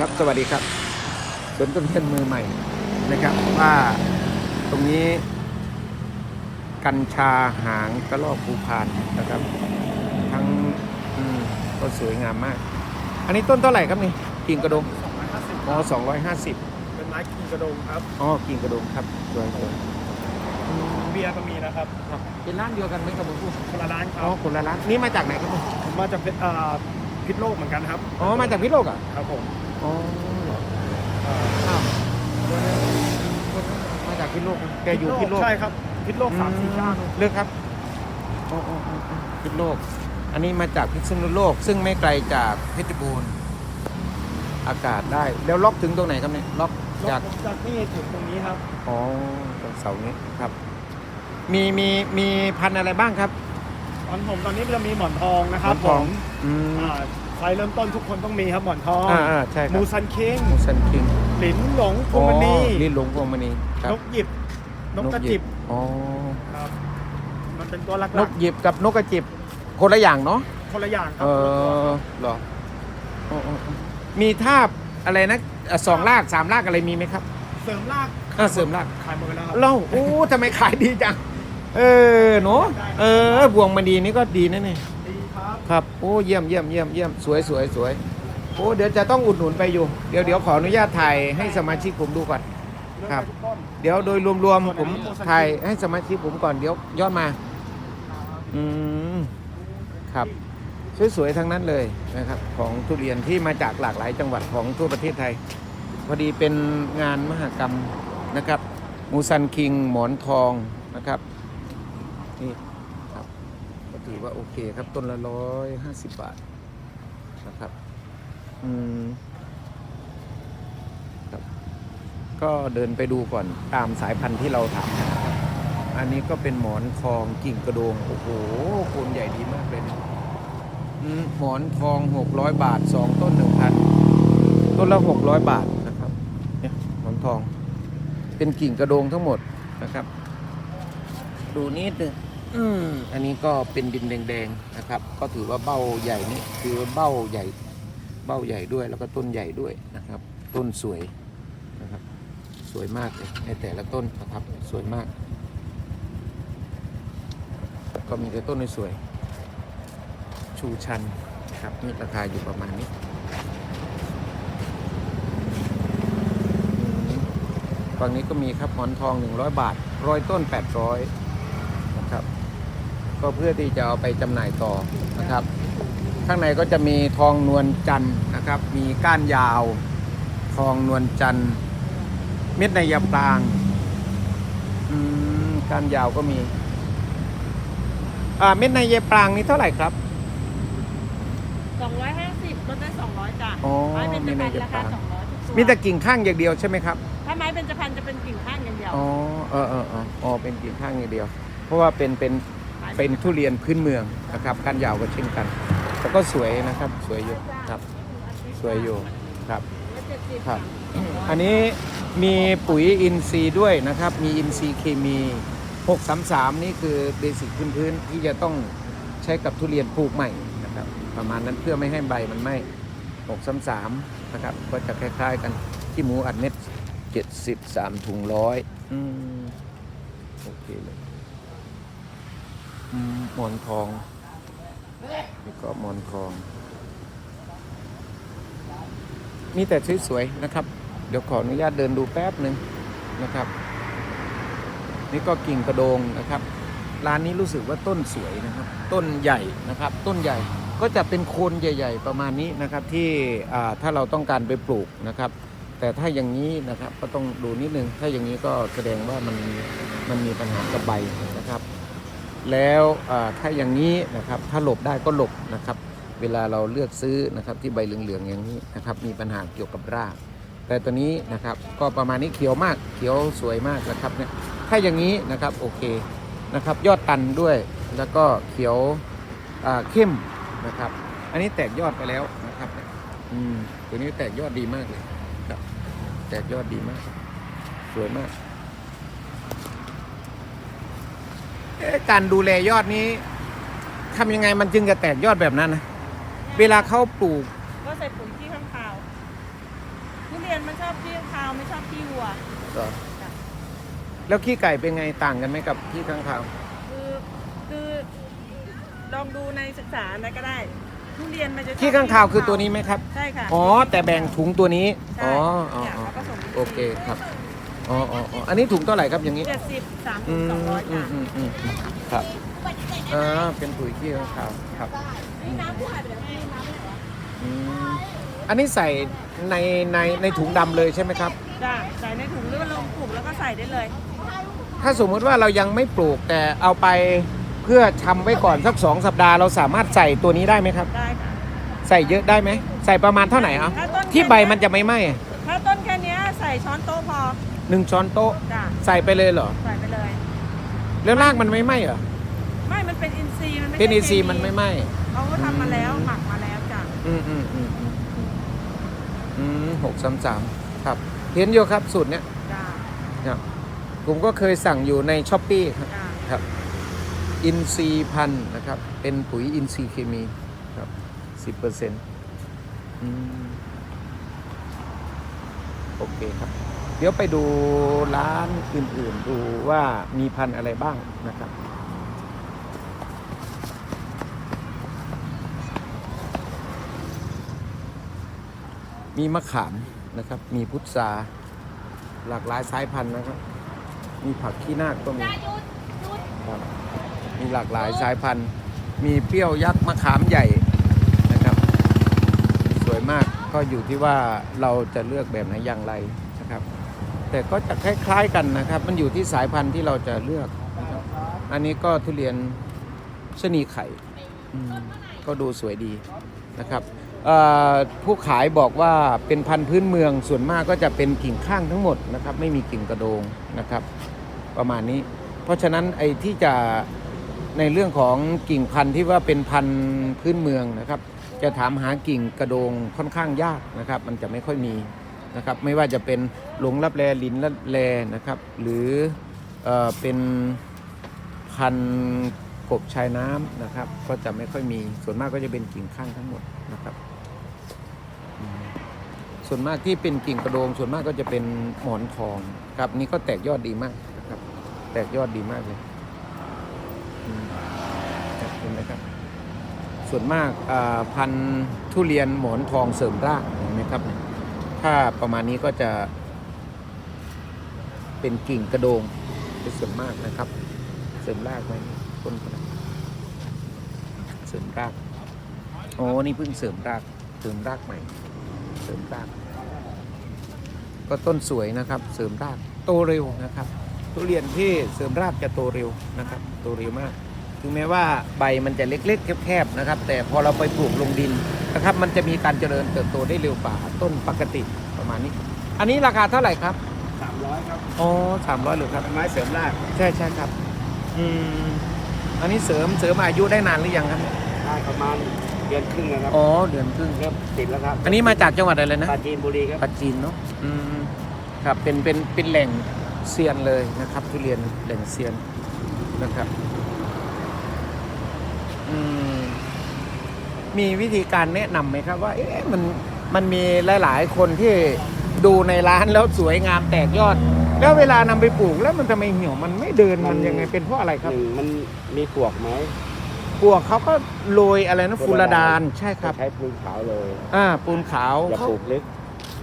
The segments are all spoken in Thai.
ครับสวัสดีครับสวนต้นเทียนมือใหม่นะครับว่าตรงนี้ กัญชาหางกระรอกภูพานนะครับ ทั้งอืมก็สวยงามมาก อันนี้ต้นเท่าไหร่ครับนี่กิ่งกระดง250อ๋อสองร้อยห้าสิบเป็นไม้กินกระดงครับอ๋อกิ่งกระดงครับสวยสวยเบียร์ก็มีนะครับครับเป็นร้านเดียวกันไหมครับผมพูดคนละร้านครัอ๋อบคนละร้านนี่มาจากไหนครับผมผมมาจากเพชรอ่าพิษโลกเหมือนกันครับอ๋อมาจากพิษโลกอะครับผม อ๋อเหรออ่าอ้าวมาจากพิษโลกนะแกอยู่พิษโลก ใช่ครับพิษโลกสามสี่เก้าเลือกครับโอ้โอ้โอ้โอ้พิษโลก อันนี้มาจากพิษณุโลก ซึ่งไม่ไกลจากเพชรบูรณ์ อากาศได้ แล้วล็อกถึงตรงไหนครับเนี่ยล็อกจาจากกจากนี่ถึงตรงนี้ครับ อ๋อตรงเสานี้ครับ มีมีมีพันธุ์อะไรบ้างครับตอนผมตอนนี้จะมีหมอนทองนะครับหมอนผทองมอืม อ่า ไฟเริ่มต้นทุกคนต้องมีครับหมอนทองอ่าอ่าใช่ครัมูบซันคิงมูซันคิงหลินหลงพวงมณีอ๋อลินหลงพวงมณีครับนกหยิบ นกกระจิบอ๋อ ครับ มันเป็นตัวหลันกกหยิบกับนกกระจิบคนละอย่างเนาะ ๆคนละอย่างครัเออเหรออ๋ออ๋ออ๋อมีทาบอะไรนะเอ่อสองลากสามลากอะไรมีไหมครับ เสริมรากอ่าเสริมราก ขายหมดไปแล้วครับ เล่าโอ้ทำไมขายดีจัง เออเนาะเออพวงมณีนี่ก็ดีนะเนี่ยดี ครับโอ้เยี่ยมเยี่ยมเยี่ยมเยี่ยมสวยสวยสวยโอ้เดี๋ยวจะต้องอุดหนุนไปอยู่เดี๋ยวเดี๋ยวขออนุญาตถ่ายให้สมาชิกผมดูก่อนครับ เดี๋ยวโดยรวมๆผมถ่ายให้สมาชิกผมก่อนเดี๋ยวย้อนมาอืมครับสวยๆทั้งนั้นเลยนะครับ ของทุเรียนที่มาจากหลากหลายจังหวัดของทั่วประเทศไทย พอดีเป็นงานมหกรรมนะครับ มูซันคิงหมอนทองนะครับนี่ ถือว่าโอเคครับต้นละร้อยห้าสิบบาทนะครับอืมครับ ก็เดินไปดูก่อนตามสายพันธุ์ที่เราถามนะครับอันนี้ก็เป็นหมอนทองกิ่งกระโดงโอ้โหโคนใหญ่ดีมากเลยนะหมอนทองหกร้อยบาทสองต้นหนึ่งพันต้นละหกร้อยบาทนะครับเนี่ยหมอนทอง เป็นกิ่งกระโดงทั้งหมดนะครับ ดูนิดนึง อืมอันนี้ก็เป็นดินแดงๆนะครับ ก็ถือว่าเบ้าใหญ่นี่คือว่าเบ้าใหญ่ เบ้าใหญ่ด้วยแล้วก็ต้นใหญ่ด้วยนะครับ ต้นสวยนะครับ สวยมากเลยในแต่ละต้นนะครับสวยมาก ก็มีแต่ต้นสวยๆชูชันนะครับนี่ราคาอยู่ประมาณนี้ฝั่งนี้ก็มีครับหอนทอง 100 บาทร้อยต้น 800นะครับ ก็เพื่อที่จะเอาไปจำหน่ายต่อนะครับ ข้างในก็จะมีทองนวลจันทร์นะครับ มีก้านยาว ทองนวลจันทร์เม็ดในยาปรางอืมก้านยาวก็มีอ่าเม็ดในเยปรางนี่เท่าไหร่ครับ250ลดได้200จ้ะอ๋อไม้เป็นจะพันมีในราคาเย็บปลา200ทุกตัวมีแต่กิ่งข้างอย่างเดียวใช่ไหมครับถ้าไม้เป็นจะพันจะเป็นกิ่งข้างอย่างเดียวอ๋อเออเออเอออ๋อเป็นกิ่งข้างอย่างเดียว เพราะว่าเป็นเป็น เป็นทุเรียนพื้นเมืองนะครับก้านยาวก็เช่นกันแต่ก็สวยนะครับสวยอยู่ครับสวยอยู่ครับครับ อันนี้มีปุ๋ยอินทรีย์ด้วยนะครับ มีอินทรีย์เคมี 633 นี่คือเบสิกพื้นๆที่จะต้องใช้กับทุเรียนปลูกใหม่นะครับ ประมาณนั้นเพื่อไม่ให้ใบมันไหม้633 นะครับ ก็จะคล้ายๆกันที่หมูอัดเม็ด 73ถุงร้อยอืมโอเคเลยอื มหมอนทองนี่ก็หมอนทอง มีแต่สวยๆนะครับ เดี๋ยวขออนุญาตเดินดูแป๊บหนึ่งนะครับ นี่ก็กิ่งกระโดงนะครับ ร้านนี้รู้สึกว่าต้นสวยนะครับ ต้นใหญ่นะครับ ต้นใหญ่ก็จะเป็นโคนใหญ่ ๆ ประมาณนี้นะครับที่ถ้าเราต้องการไปปลูกนะครับ แต่ถ้าอย่างนี้นะครับก็ต้องดูนิดนึง ถ้าอย่างนี้ก็แสดงว่ามันมันมีปัญหากับใบนะครับ แล้วถ้าอย่างนี้นะครับถ้าหลบได้ก็หลบนะครับ เวลาเราเลือกซื้อนะครับที่ใบเหลืองๆอย่างนี้นะครับมีปัญหาเกี่ยวกับราก แต่ตัวนี้นะครับก็ประมาณนี้เขียวมากเขียวสวยมากนะครับเนี่ยถ้าอย่างนี้นะครับโอเคนะครับยอดตันด้วยแล้วก็เขียวเข้มนะครับ อันนี้แตกยอดไปแล้วนะครับอืมตัวนี้แตกยอดดีมากเลยครับ แตกยอดดีมาก สวยมากเอ๊ะ การดูแลยอดนี้ทำยังไงมันจึงจะแตกยอดแบบนั้นนะเวลาเขาปลูก ก็ใส่ปุ๋ยที่ข้างคาวอรียนมันชอบขี้คาวไม่ชอบขี้วัวเหรอแล้วขี้ไก่เป็นไงต่างกันไหมกับขี้ข้างคาว คือคือลองดูในศึกษาอะไรก็ได้ทุเรียนมันจะชอบขี้ข้างคาวคือตัวนี้ไหมครับ ใช่ค่ะ อ๋อ แต่แบ่งถุงตัวนี้ ใช่อ๋ออ๋อเนี่ยอ๋อเขาผสมโอเคครับ อ๋ออ๋ออ๋ออันนี้ถุงเท่าไหร่ครับอย่างนี้เจ็ดสิบสามอืสิบมสองร้อยอืจ้ะมอืมอืมอืมครับอ่าเป็นปุ๋ยขี้ข้างคาวครับนี่น้ำผู้หายไปแล้วนี่น้ำไม่เหรออืมอันนี้ใส่ในในในถุงดำเลยใช่ไหมครับ จ้ะใส่ในถุงหรือว่าลงปลูกแล้วก็ใส่ได้เลย ถ้าสมมุติว่าเรายังไม่ปลูกแต่เอาไปเพื่อทำไว้ก่อนสักสองสัปดาห์เราสามารถใส่ตัวนี้ได้ไหมครับ ได้ค่ะ ใส่เยอะได้ไหมใส่ประมาณเท่าไหร่ครับถ้าต้น ที่ใบมันจะไม่ไหม้อะถ้าต้นแค่เนี้ยใส่ช้อนโต๊ะพอ หนึ่งช้อนโต๊ะ จ้ะใส่ไปเลยเหรอ ใส่ไปเลย แล้วรากมันไม่ไหม้เหรอไม่มันเป็นอินทรีย์มันไม่เป็นใช่อินทรีย์เคมันไม่ไหม้เขาก็ทำมาแล้วหมักมาแล้วจ้ะอืมอืมอืมอืมอืมหกสามสามครับ เห็นอยู่ครับสูตรเนี้ยจ้ะครับผมก็เคยสั่งอยู่ในช้อปปี้ครับ จ้ะครับอินทรีย์พันธุ์นะครับ เป็นปุ๋ยอินทรีย์เคมีครับสิบเปอร์เซ็นต์โอเคครับ เดี๋ยวไปดูร้านอื่นๆ ดูว่ามีพันธุ์อะไรบ้างนะครับ มีมะขามนะครับ มีพุทราหลากหลายสายพันธุ์นะครับ มีผักขี้นาคก็มีครับมีหลากหลายสายพันธุ์ มีเปรี้ยวยักษ์มะขามใหญ่นะครับ สวยมากก็อยู่ที่ว่าเราจะเลือกแบบไหนอย่างไรนะครับ แต่ก็จะคล้ายๆกันนะครับ มันอยู่ที่สายพันธุ์ที่เราจะเลือกนะครับอันนี้ก็ทุเรียนชนีไข่อืมก็ดูสวยดีนะครับเอ่อผู้ขายบอกว่าเป็นพันธุ์พื้นเมืองส่วนมากก็จะเป็นกิ่งข้างทั้งหมดนะครับไม่มีกิ่งกระโดงนะครับ ประมาณนี้ เพราะฉะนั้นไอ้ที่จะในเรื่องของกิ่งพันธุ์ที่ว่าเป็นพันธุ์พื้นเมืองนะครับ จะถามหากิ่งกระโดงค่อนข้างยากนะครับ มันจะไม่ค่อยมี นะครับไม่ว่าจะเป็นหลงรับแลลินรับแลนะครับ หรือเออเป็นพันกบชายน้ำนะครับ ก็จะไม่ค่อยมีส่วนมากก็จะเป็นกิ่งข้างทั้งหมดนะครับส่วนมากที่เป็นกิ่งกระโดง ส่วนมากก็จะเป็นหมอนทองครับนี่ก็แตกยอดดีมากนะครับ แตกยอดดีมากเลยเห็นไหมครับ ส่วนมากอ่าพันธุ์ทุเรียนหมอนทองเสริมรากเห็นไหมครับเนี่ย ถ้าประมาณนี้ก็จะ เป็นกิ่งกระโดงเป็นส่วนมากนะครับ เสริมรากไหมต้นเสริมรากโอ้นี่เพิ่งเสริมรากเสริมรากใหม่ เสริมราก ก็ต้นสวยนะครับ เสริมรากโตเร็วนะครับ ทุเรียนที่เสริมรากจะโตเร็วนะครับ โตเร็วมาก ถึงแม้ว่าใบมันจะเล็กๆ แคบๆนะครับ แต่พอเราไปปลูกลงดิน นะครับ มันจะมีการเจริญเติบโตได้เร็วกว่าต้นปกติประมาณนี้ อันนี้ราคาเท่าไหร่ครับสามร้อยครับอ๋อสามร้อยหรือครับ เป็นไม้เสริมรากใช่ใช่ครับ อืม อันนี้เสริมเสริมอายุได้นานหรือยังครับ ได้ประมาณเดือนครึ่งนะครับอ๋อเดือนครึ่งเริ่มติดแล้วครับอันนี้มาจากจังหวัดอะไรนะปราจีนบุรีครับปัจจีนเนาะอืมครับเป็นเป็นเป็นแหล่งเซียนเลยนะครับทุเรียนแหล่งเซียนนะครับ อืม มีวิธีการแนะนำไหมครับว่าเอ๊ะมันมันมีหลาย ๆ คนที่ดูในร้านแล้วสวยงามแตกยอด แล้วเวลานำไปปลูกแล้วมันทำไมเหี่ยวมันไม่เดินมันยังไงเป็นเพราะอะไรครับ หนึ่งมันมีปวกไหมปวกเขาก็โรยอะไรนะฟูรดานใช่ครับ ใช้ปูนขาวเลยอ่าปูนขาวอย่าเขาปลูกลึก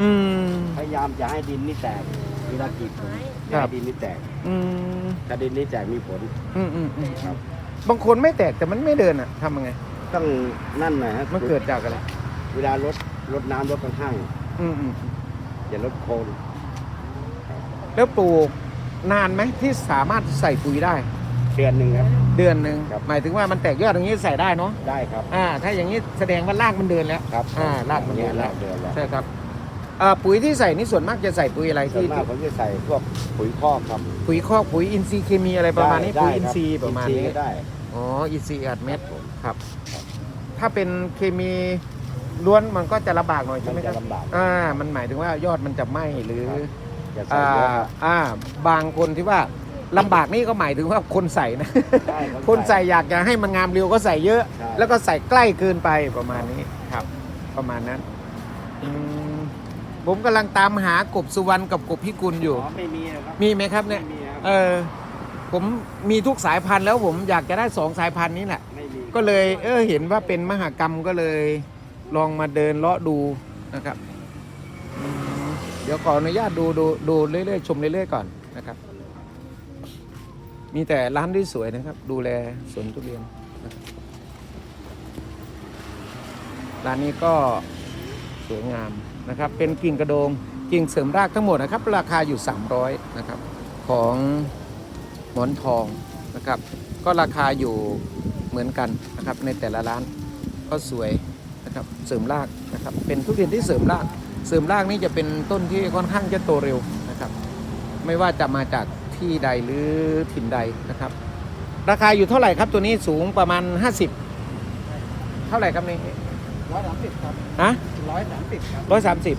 อืม พยายามจะให้ดินนี่แตกเวลากรีดผมอครัย่าบให้ดินนี่แตก อืมถ้าดินนี่แตกมีผลอืมอืมอืมครับ บางคนไม่แตกแต่มันไม่เดินอะทำยังไง ต้องนั่นหน่อยฮะมันเกิดจากอะไรเวลารดรดน้ำรดข้างอืมอืมๆอย่ารดโคนแล้วปลูกนานไหมที่สามารถใส่ปุ๋ยได้ เดือนหนึ่งครับ เดือนหนึ่งครับ หมายถึงว่ามันแตกยอดอย่างนี้ใส่ได้เนาะได้ครับอ่า ถ้าอย่างนี้แสดงว่ารากมันเดินแล้ว ครับอ่ารากมันเดินแล้วเดือนแล้วใช่ครับอ่าปุ๋ยที่ใส่นี่ส่วนมากจะใส่ปุ๋ยอะไรส่วนที่มากผมจะใส่พวกปุ๋ยคอกครับปุ๋ยคอกปุ๋ยอินทรีย์เคมีอะไรประมาณนี้ได้ปุ๋ยอินคบทรีย์ประมาณอินี้ก็ได้อ๋ออินทรีย์อัดเม็ดผม ครับ ถ้าเป็นเคมีล้วนมันก็จะลำบากหน่อยใช่มันไหมคจะรับลำบาก อ่า มันหมายถึงว่ายอดมันจะไหม้หรือจะใส่อ่าเยอะครับอ่าบางคนที่ว่าลำบากนี่ก็หมายถึงว่าคนใส่นะได้คนใส่อยากจะให้มันงามเร็วก็ใส่เยอะ ใช่ แล้วก็ใส่ใกล้เกินไปประมาณนี้ครับ ประมาณนั้นอืมผมกำลังตามหากบสุวรรณกับกบพิกุลอยู่ อ๋อไม่มีนะครับมีไหมครับเนี่ย ไม่มีครับ เออผมมีทุกสายพันธุ์แล้วผมอยากจะได้สองสายพันธุ์นี้แหละไม่มี ก็เลยเออเห็นว่าเป็นมหากรรมก็เลยลองมาเดินเลาะดูนะครับ เดี๋ยวขออนุญาตดูดูดูเรื่อยๆชมเรื่อยๆก่อนนะครับ มีแต่ร้านที่สวยนะครับ ดูแลสวนทุเรียนร้านนี้ก็สวยงามนะครับ เป็นกิ่งกระโดงกิ่งเสริมรากทั้งหมดนะครับ ราคาอยู่ 300นะครับของหมอนทองนะครับ ก็ราคาอยู่ มือนกันนะครับในแต่ละร้านก็สวยนะครับเสริมรากนะครับเป็นทุเรียนที่เสริมราก เสริมรากนี่จะเป็นต้นที่ค่อนข้างจะโตเร็วนะครับ ไม่ว่าจะมาจากที่ใดหรือถิ่นใดนะครับ ราคาอยู่เท่าไหร่ครับตัวนี้สูงประมาณ 50 เท่าไหร่ครับนี่ร้อยสามสิบครับฮะร้อยสามสิบครับร้อยสามสิบ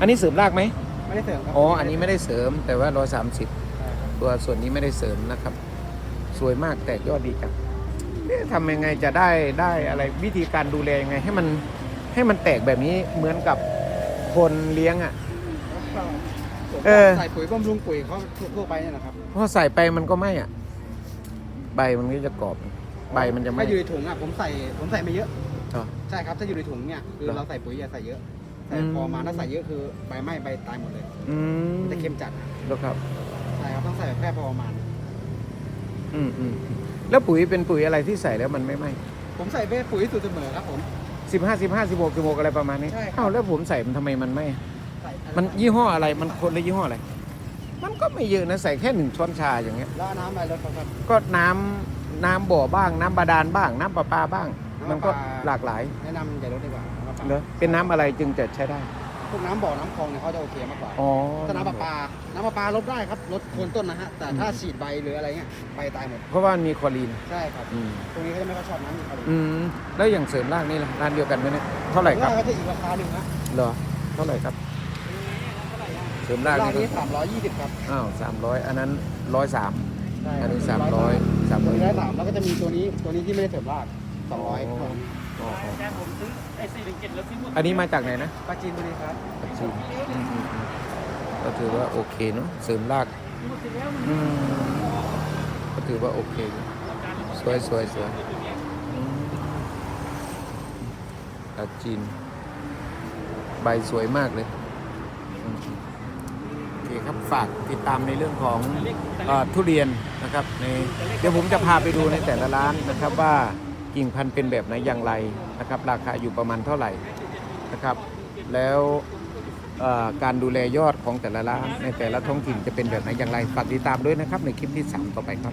อันนี้เสริมรากไหมไม่ได้เสริมครับอ๋ออันนี้ไม่ได้เสริมแต่ว่าร้อยสามสิบใช่ครับตัวส่วนนี้ไม่ได้เสริมนะครับ สวยมากแตกยอดดีจังเอ๊ะ ทำยังไงจะได้ได้อะไรวิธีการดูแลยังไง ให้มันให้มันแตกแบบนี้เหมือนกับคนเลี้ยงอะ่ะ เออ ใส่ปุ๋ยบำรุงปุ๋ยเขาทั่วไปเนี่ยนะครับพอใส่ไปมันก็ไม่อะ่ะ ใบมันก็จะกรอบ ใบมันจะไม่ ถ้าอยู่ในถุงอะผมใส่ผมใส่ไม่เยอะอ๋อใช่ครับถ้าอยู่ในถุงเนี่ยคือเหรอเราใส่ปุ๋ยอย่าใส่เยอะใส่อืมพอมาถ้าใส่เยอะคือใบไหม้ใบตายหมดเลยอืมมันจะเค็มจัดแล้วครับ ใช่ครับต้องใส่แบบแค่พอประมาณ อืมอืม แล้วปุ๋ยเป็นปุ๋ยอะไรที่ใส่แล้วมันไม่ไหมผมใส่เป็นปุ๋ยสูตรเสมอครับผม สิบห้าสิบห้าสิบหกสิบหกอะไรประมาณนี้ใช่ครับ อ้าวแล้วผมใส่มันทำไมมันไม่ใส่มันยี่ห้ออะไรมันคนละยี่ห้ออะไร มันก็ไม่เยอะนะใส่แค่หนึ่งช้อนชาอย่างเงี้ย แล้วเอาน้ำอะไรรดครับ ก็น้ำน้ำบ่อบ้าง น้ำบาดาลบ้าง น้ำประปาบ้างมันก็หลากหลายแนะนำอย่าลดดีกว่าน้ำประปาเนอะเป็นน้ำอะไรจึงจะใช้ได้ พวกน้ำบ่อน้ำคลองเนี่ยเขาจะโอเคมากกว่าอ๋อถ้าน้ำประปา น้ำประปาลดได้ครับลดโคนต้นนะฮะ แต่ถ้าฉีดใบหรืออะไรเงี้ยใบตายหมด เพราะว่ามีคลอรีน ใช่ครับ อืม ตรงนี้เขาจะไม่ค่อยชอบน้ำอยู่ครับอืม แล้วอย่างเสริมรากนี่ล่ะร้านเดียวกันไหมเนี่ย เท่าไหร่ครับก็จะอีกราคาหนึ่งนะเหรอ เท่าไหร่ครับ เสริมรากร้านนี่นี้สามร้อยยี่สิบครับอ้าวสามร้อยอันนั้นร้อยสามใช่อันนี้คสาบมร้อยสามตัร้วอยนี้ร้อยสามแล้วก็จะมีตัวนี้ตัวนี้ที่ไม่ได้เสริมรากสองร้อย อ๋ออ๋ออ๋อแต่ผมซื้อไอ้สี่ถึงเจ็ดแล้วซื้อหมดอันนี้มาจากไหนนะปลาจีนตัวนี้ครับปัจจุบันอืมอืมอืมก็ถือว่าโอเคเนาะเสริมรากอืมก็ถือว่าโอเคอยู่สวยสวยสวยอืมปัจจีน ใบสวยมากเลยอืมโอเคครับฝากติดตามในเรื่องของ เออทุเรียนนะครับในเดี๋ยวผมจะพาไปดูในแต่ละร้านนะครับว่า กิ่งพันธุ์เป็นแบบไหนอย่างไรนะครับ ราคาอยู่ประมาณเท่าไหร่นะครับ แล้วการดูแลยอดของแต่ละร้านในแต่ละท้องถิ่นจะเป็นแบบไหนอย่างไรฝากติดตามด้วยนะครับในคลิปที่ 3 ต่อไปครับ